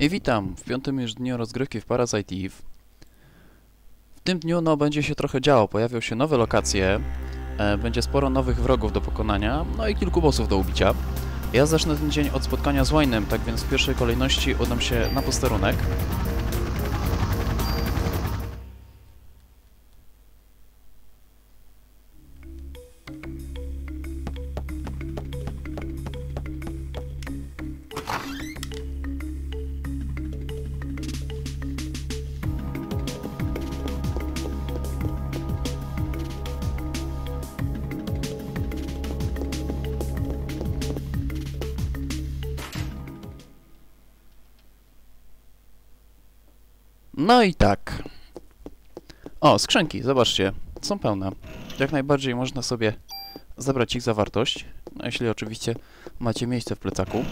I witam w piątym już dniu rozgrywki w Parasite Eve. W tym dniu no, będzie się trochę działo, pojawią się nowe lokacje, e, będzie sporo nowych wrogów do pokonania, no i kilku bossów do ubicia. Ja zacznę ten dzień od spotkania z Wayne'em, tak więc w pierwszej kolejności udam się na posterunek. No i tak. O, skrzynki, zobaczcie, są pełne. Jak najbardziej można sobie zabrać ich zawartość, no jeśli oczywiście macie miejsce w plecaku.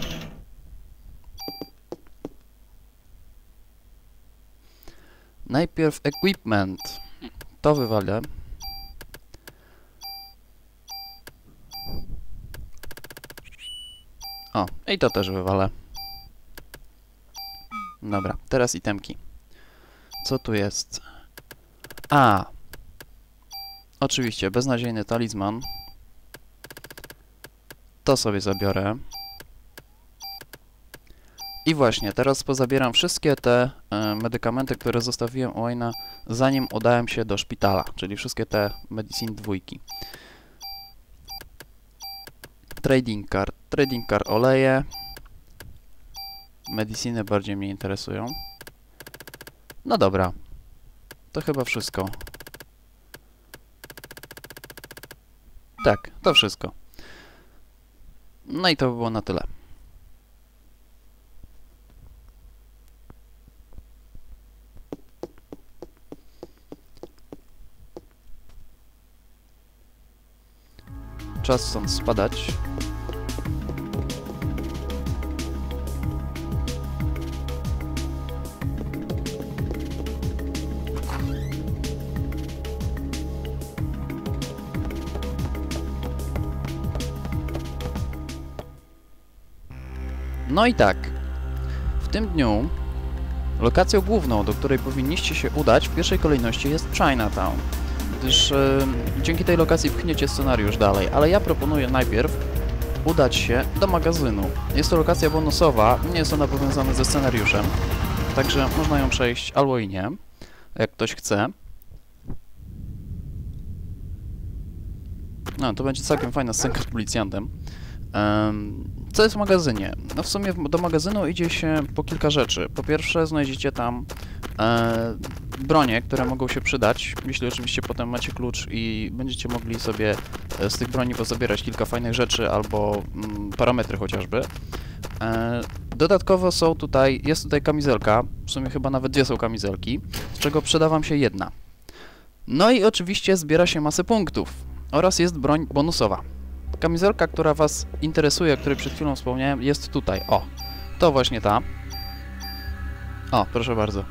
Najpierw equipment. To wywalę. O, i to też wywalę. Dobra, teraz itemki. Co tu jest? A! Oczywiście, beznadziejny talizman. To sobie zabiorę. I właśnie, teraz pozabieram wszystkie te e, medykamenty, które zostawiłem u Wayne'a, zanim udałem się do szpitala, czyli wszystkie te medicine dwójki. Trading card. Trading card oleje. Mediciny bardziej mnie interesują. No dobra. To chyba wszystko. Tak, to wszystko. No i to by było na tyle. Czas stąd spadać. No i tak. W tym dniu lokacją główną, do której powinniście się udać w pierwszej kolejności jest Chinatown. Gdyż e, dzięki tej lokacji pchniecie scenariusz dalej, ale ja proponuję najpierw udać się do magazynu. Jest to lokacja bonusowa, nie jest ona powiązana ze scenariuszem, także można ją przejść albo i nie, jak ktoś chce. No, to będzie całkiem fajna scenka z policjantem. Um, co jest w magazynie? No w sumie do magazynu idzie się po kilka rzeczy. Po pierwsze znajdziecie tam e, bronie, które mogą się przydać, jeśli oczywiście potem macie klucz i będziecie mogli sobie e, z tych broni pozabierać kilka fajnych rzeczy albo mm, parametry chociażby. E, dodatkowo są tutaj, jest tutaj kamizelka, w sumie chyba nawet dwie są kamizelki, z czego przyda wam się jedna. No i oczywiście zbiera się masę punktów oraz jest broń bonusowa. Kamizelka, która Was interesuje, o której przed chwilą wspomniałem, jest tutaj. O, to właśnie ta. O, proszę bardzo.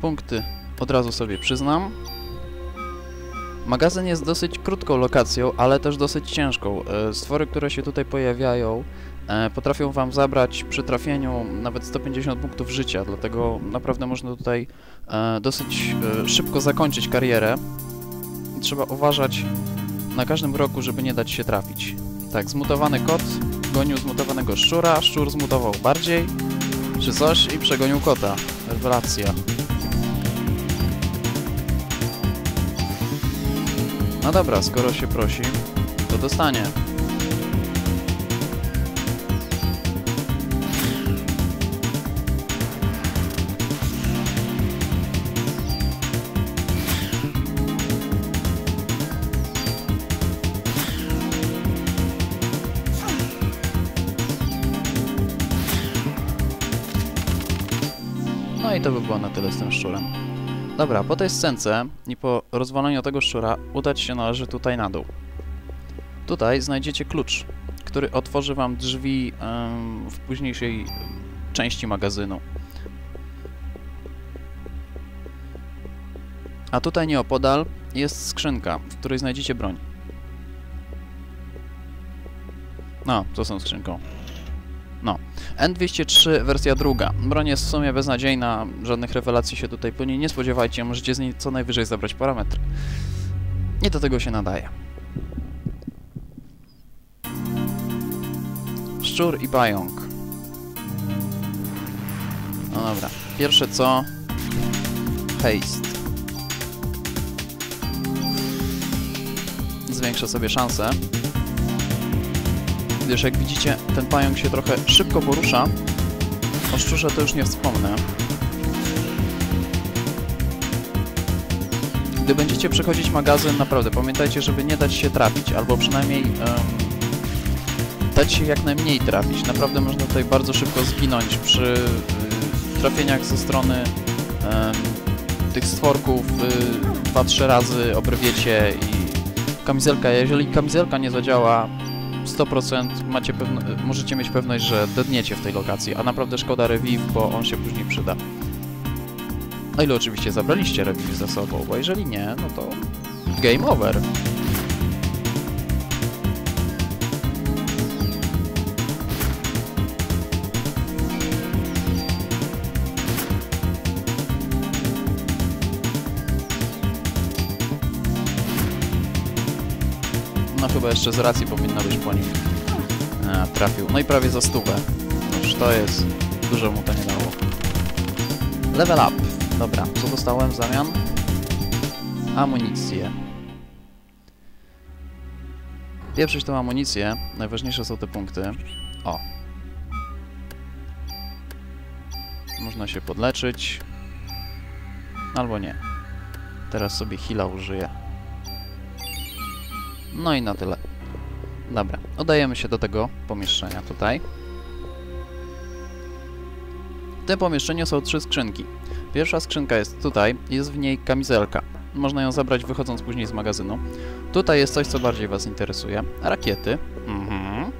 Punkty od razu sobie przyznam. Magazyn jest dosyć krótką lokacją, ale też dosyć ciężką. E, stwory, które się tutaj pojawiają, potrafią Wam zabrać przy trafieniu nawet 150 punktów życia, dlatego naprawdę można tutaj e, dosyć szybko zakończyć karierę. Trzeba uważać na każdym roku, żeby nie dać się trafić. Tak, zmutowany kot gonił zmutowanego szczura, szczur zmutował bardziej, czy coś i przegonił kota. Rewelacja. No dobra, skoro się prosi, to dostanie. To by było na tyle z tym szczurem. Dobra, po tej scence i po rozwaleniu tego szczura udać się należy tutaj na dół. Tutaj znajdziecie klucz, który otworzy wam drzwi w późniejszej części magazynu. A tutaj nieopodal jest skrzynka, w której znajdziecie broń. No, co są skrzynką? No. N203 wersja druga. Broń jest w sumie beznadziejna, żadnych rewelacji się tutaj po niej nie spodziewajcie, możecie z niej co najwyżej zabrać parametry. Nie do tego się nadaje. Szczur i pająk. No dobra. Pierwsze co... Haste. Zwiększę sobie szanse. Gdyż jak widzicie, ten pająk się trochę szybko porusza. O szczurze to już nie wspomnę. Gdy będziecie przechodzić magazyn, naprawdę pamiętajcie, żeby nie dać się trafić, albo przynajmniej um, dać się jak najmniej trafić. Naprawdę można tutaj bardzo szybko zginąć przy y, trafieniach ze strony y, tych stworków 2-3 y, razy obrwiecie i kamizelka, jeżeli kamizelka nie zadziała 100% macie pewno, możecie mieć pewność, że dedniecie w tej lokacji, a naprawdę szkoda revive, bo on się później przyda. O ile oczywiście zabraliście revive ze sobą, bo jeżeli nie, no to game over. No chyba jeszcze z racji powinno być po nim. A, trafił. No i prawie za stówę. Noż to jest... Dużo mu to nie dało. Level up. Dobra, co dostałem w zamian? Amunicję. Pieprzyć tą amunicję. Najważniejsze są te punkty. O. Można się podleczyć. Albo nie. Teraz sobie heala użyję. No i na tyle. Dobra, udajemy się do tego pomieszczenia tutaj. W tym pomieszczeniu są trzy skrzynki. Pierwsza skrzynka jest tutaj, jest w niej kamizelka. Można ją zabrać wychodząc później z magazynu. Tutaj jest coś, co bardziej Was interesuje. Rakiety. Mhm.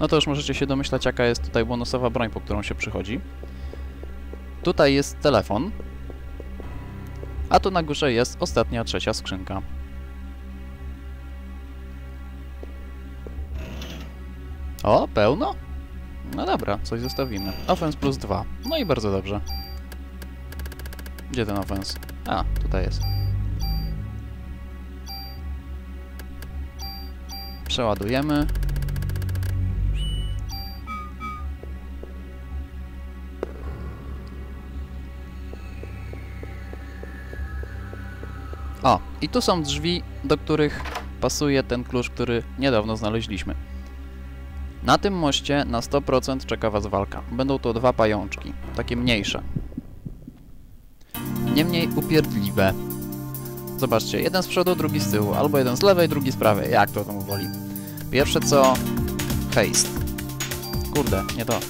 No to już możecie się domyślać, jaka jest tutaj bonusowa broń, po którą się przychodzi. Tutaj jest telefon. A tu na górze jest ostatnia, trzecia skrzynka. O, pełno? No dobra, coś zostawimy. Offense plus 2. No i bardzo dobrze. Gdzie ten offense? A, tutaj jest. Przeładujemy. O, i tu są drzwi, do których pasuje ten klucz, który niedawno znaleźliśmy. Na tym moście na 100% czeka Was walka. Będą to dwa pajączki, takie mniejsze. Niemniej upierdliwe. Zobaczcie, jeden z przodu, drugi z tyłu, albo jeden z lewej, drugi z prawej, jak to tam woli. Pierwsze co... Haste. Kurde, nie to.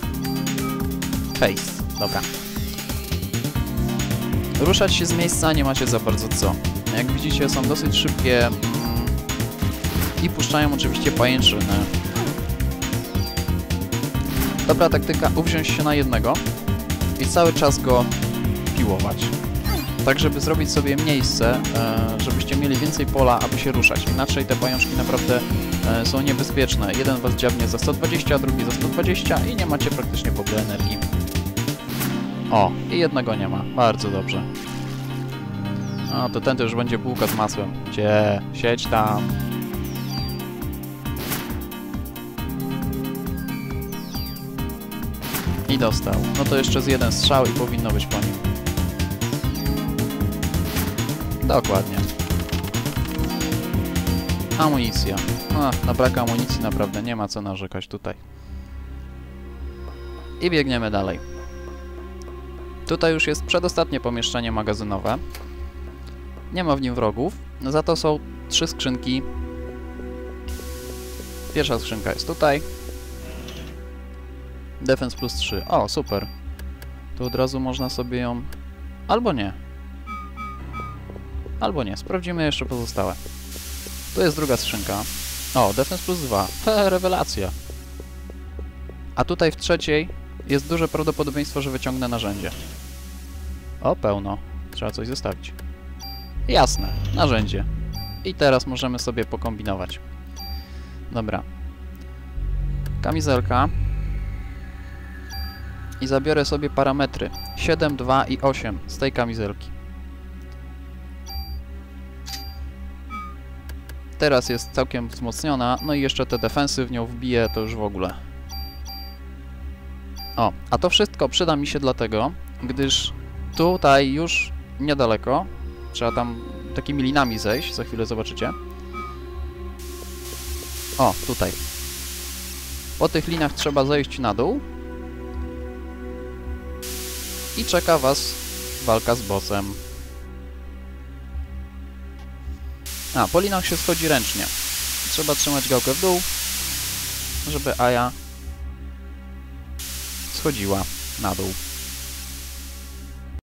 Haste, dobra. Ruszać się z miejsca nie macie za bardzo co. Jak widzicie są dosyć szybkie i puszczają oczywiście pajęczyny Dobra taktyka, uwziąć się na jednego i cały czas go piłować. Tak, żeby zrobić sobie miejsce, e, żebyście mieli więcej pola, aby się ruszać. Inaczej te pajączki naprawdę e, są niebezpieczne. Jeden was dziabnie za 120, drugi za 120 i nie macie praktycznie w ogóle energii. O, i jednego nie ma. Bardzo dobrze. No, to ten to już będzie bułka z masłem. Gdzie? Siedź tam. I dostał. No to jeszcze z jeden strzał i powinno być po nim. Dokładnie. Amunicja. No, na brak amunicji naprawdę nie ma co narzekać tutaj. I biegniemy dalej. Tutaj już jest przedostatnie pomieszczenie magazynowe. Nie ma w nim wrogów, za to są trzy skrzynki. Pierwsza skrzynka jest tutaj, Defense plus 3. O, super. To od razu można sobie ją... Albo nie. Albo nie. Sprawdzimy jeszcze pozostałe. Tu jest druga skrzynka. O, Defense plus 2. He, rewelacja. A tutaj w trzeciej jest duże prawdopodobieństwo, że wyciągnę narzędzie. O, pełno. Trzeba coś zostawić. Jasne. Narzędzie. I teraz możemy sobie pokombinować. Dobra. Kamizelka. I zabiorę sobie parametry 7, 2 i 8 z tej kamizelki. Teraz jest całkiem wzmocniona, no i jeszcze te defensy w nią wbiję, to już w ogóle. O, a to wszystko przyda mi się dlatego, gdyż tutaj już niedaleko, trzeba tam takimi linami zejść, za chwilę zobaczycie. O, tutaj. Po tych linach trzeba zejść na dół. I czeka was walka z bossem. A, po linach się schodzi ręcznie. Trzeba trzymać gałkę w dół, żeby Aja schodziła na dół.